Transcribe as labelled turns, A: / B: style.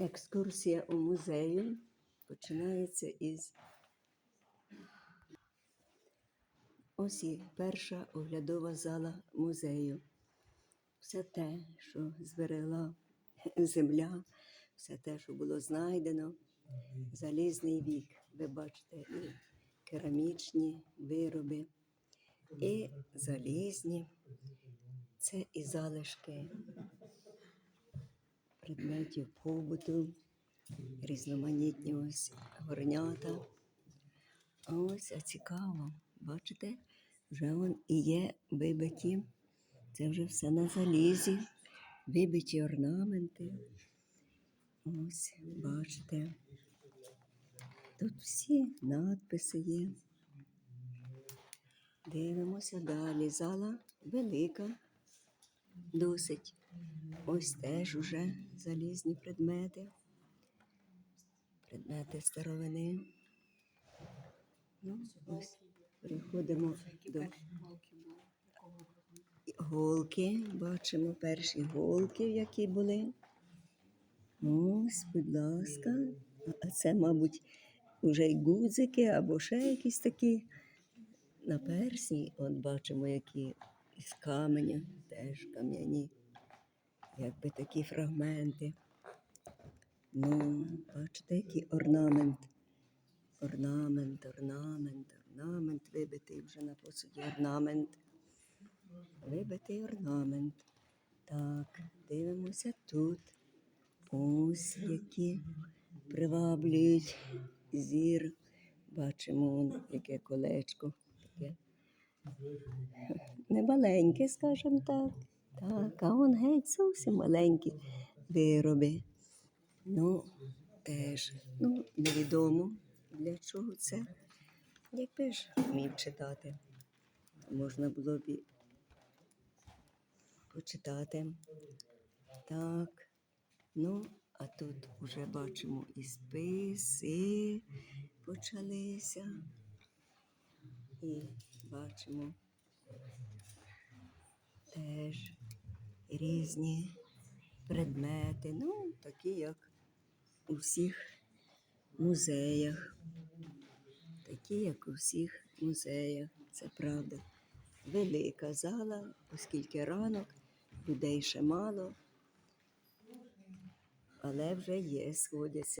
A: Екскурсія у музею починається із ось і перша оглядова зала музею. Все те, що зберегла земля, все те, що було знайдено, залізний вік. Ви бачите і керамічні вироби, і залізні. Це і залишки предметів побуту, різноманітні ось горнята. А ось а цікаво, бачите, вже вон і є вибиті. Це вже все на залізі, вибиті орнаменти. Ось, бачите. Тут всі надписи є. Дивимося далі. Зала велика, досить. Ось теж уже залізні предмети. Предмети старовини. Ну, ось переходимо до голки. Бачимо перші голки, які були. Ось, будь ласка. А це, мабуть, вже й гудзики або ще якісь такі на персні. От бачимо, які із каменя, теж кам'яні, якби такі фрагменти. Ну, бачите, який орнамент. Орнамент, орнамент, орнамент, вибитий вже на посуді орнамент. Вибитий орнамент. Так, дивимося тут. Ось які приваблюють зір. Бачимо, яке колечко. Таке. Немаленьке, скажімо так. Так, а он геть зовсім маленькі вироби. Ну, теж, ну, невідомо для чого це. Якби ж вмів читати, можна було б почитати. Так, ну, а тут вже бачимо і списи почалися. І бачимо теж різні предмети, ну, такі, як у всіх музеях. Такі, як у всіх музеях, це правда. Велика зала, оскільки ранок, людей ще мало, але вже є, сходяться.